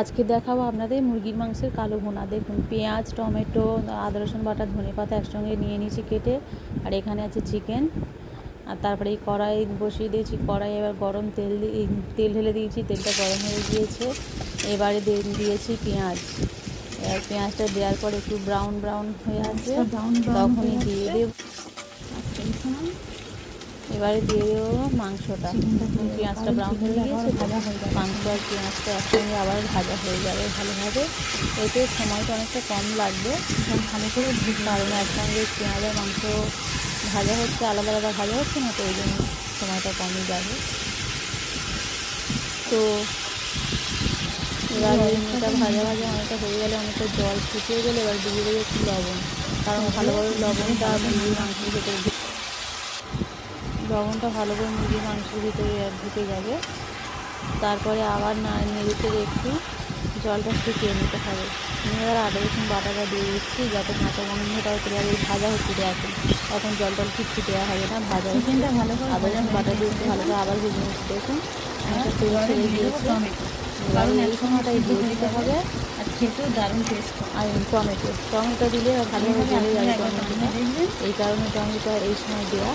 আজকে দেখাবো আপনাদের মুরগির মাংসের কালো ভুনা। দেখুন পেঁয়াজ টমেটো আদা রসুন বাটা ধনে পাতা একসঙ্গে নিয়ে নিয়েছি কেটে। আর এখানে আছে চিকেন। আর তারপরে এই কড়াই বসিয়ে দিয়েছি। কড়াই এবার গরম তেল দিয়ে তেল ঢেলে দিয়েছি। তেলটা গরম হয়ে গিয়েছে। এবারে দিয়েছি পেঁয়াজ। এবার পেঁয়াজটা দেওয়ার পর একটু ব্রাউন ব্রাউন হয়ে আছে brown তখনই দিয়ে। দেব। আচ্ছা এবারে দিয়ে দেবো মাংসটা পেঁয়াজটা। ব্রাউন হয়ে গিয়েছে। মাংস আর পেঁয়াজটা একসঙ্গে আবার ভাজা হয়ে যাবে ভালোভাবে এতে সময়টা অনেকটা কম লাগবে ভালো করে কারণ একসঙ্গে পেঁয়াজ আর মাংস ভাজা হচ্ছে, আলাদা আলাদা ভাজা হচ্ছে না, তো ওই জন্য সময়টা কমই যাবে তো এবার এটা ভাজা ভাজা অনেকটা হয়ে গেলে অনেকটা জল ফুটিয়ে গেলে এবার দিয়ে দেবে একটু লবণ কারণ ভালোভাবে লবণটা মুরগির মাংসের ভেতরে লবণটা ভালো করে মুরগির মাংসের ভিতরে ঢুকে যাবে। তারপরে আবার না নেড়েতে একটু জলটা শুকিয়ে নিতে হবে। নিয়ে এবার আদা রসুন বাটাটা দিয়ে দিচ্ছি যাতে কাঁচা গন্ধটাও চলে যাবে ভাজা হচ্ছে এখন এখন জলটা কিছু দেওয়া হবে না ভাজা চিকেনটা ভালো করে আদা রসুন বাটা দিয়ে ভালো করে আবার ভেজে নিচ্ছি। দেখুন ছেড়ে দিয়ে দেবো টমেটো। কারণ এক সময়টাই দিয়ে দিতে হবে আর খেতেও দারুণ টেস্ট আর টমেটো। টমেটো দিলে ভালোভাবে এই কারণে টমেটো এই সময় দেওয়া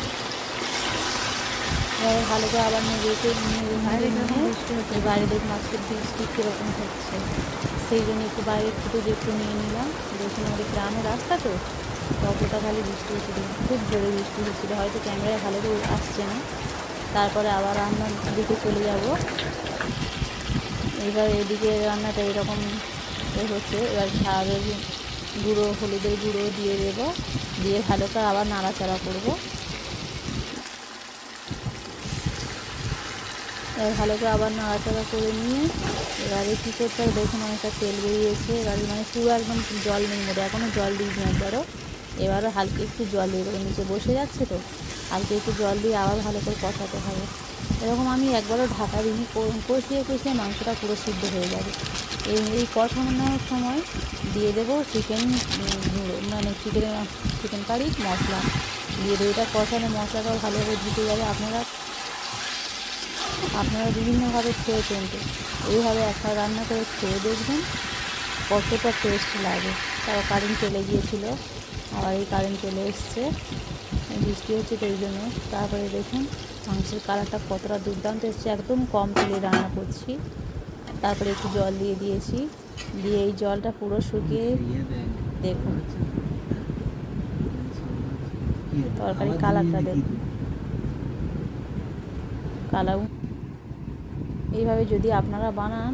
এবারে ভালো করে আবার নিয়ে রেখে নিয়ে বাইরে নিয়ে যখন বৃষ্টি কীরকম হচ্ছে। সেই জন্য একটু বাইরে ফুটে একটু নিয়ে নিলাম। দেখুন আমাদের গ্রামের রাস্তা তো ততটা খালি বৃষ্টি হচ্ছিল খুব জোরে বৃষ্টি হচ্ছিল হয়তো ক্যামেরায় ভালো করে আসছে না। তারপরে আবার রান্নার দিকে চলে যাব। এবার এদিকে রান্নাটা এরকম হচ্ছে। এবার ঝালের গুঁড়ো হলুদের গুঁড়ো দিয়ে দেবো। দিয়ে ভালো করে আবার নাড়াচাড়া করব। ভালো করে আবার নাড়াচাড়া করে নিয়ে এবারে কী করতে হবে? দেখুন অনেকটা তেল বেরিয়েছে। এবারে মানে পুরো একদম জল নেই মধ্যে এখনও জল দিই না একবারও এবারও হালকা একটু জল দিয়ে দেবো। নিচে বসে যাচ্ছে তো, হালকা একটু জল দিয়ে আবার ভালো করে কষাতে হবে। এরকম আমি একবারও ঢাকা দিই কষিয়ে কষিয়ে মাংসটা পুরো সিদ্ধ হয়ে যাবে। এই এই কষানোর সময় দিয়ে দেবো চিকেন মানে চিকেন চিকেন কারি, মশলা। দিয়ে দেবো। এটা কষানো মশলাটাও ভালোভাবে ঢুকে যাবে আপনারা আপনারা বিভিন্নভাবে খেয়েছেন তো এইভাবে একটা রান্না করে খেয়ে দেখবেন কতটা টেস্ট লাগে। তারপর কারেন্ট চলে গিয়েছিল আবার এই কারেন্ট চলে এসছে। বৃষ্টি হচ্ছে তো এই জন্য। তারপরে দেখুন মাংসের কালারটা কতটা দুর্দান্ত এসছে। একদম কম তেলে রান্না করছি। তারপরে একটু জল দিয়ে দিয়েছি। দিয়ে এই জলটা পুরো শুকিয়ে দেখুন। তরকারি কালারটা দেখুন। কালার এইভাবে যদি আপনারা বানান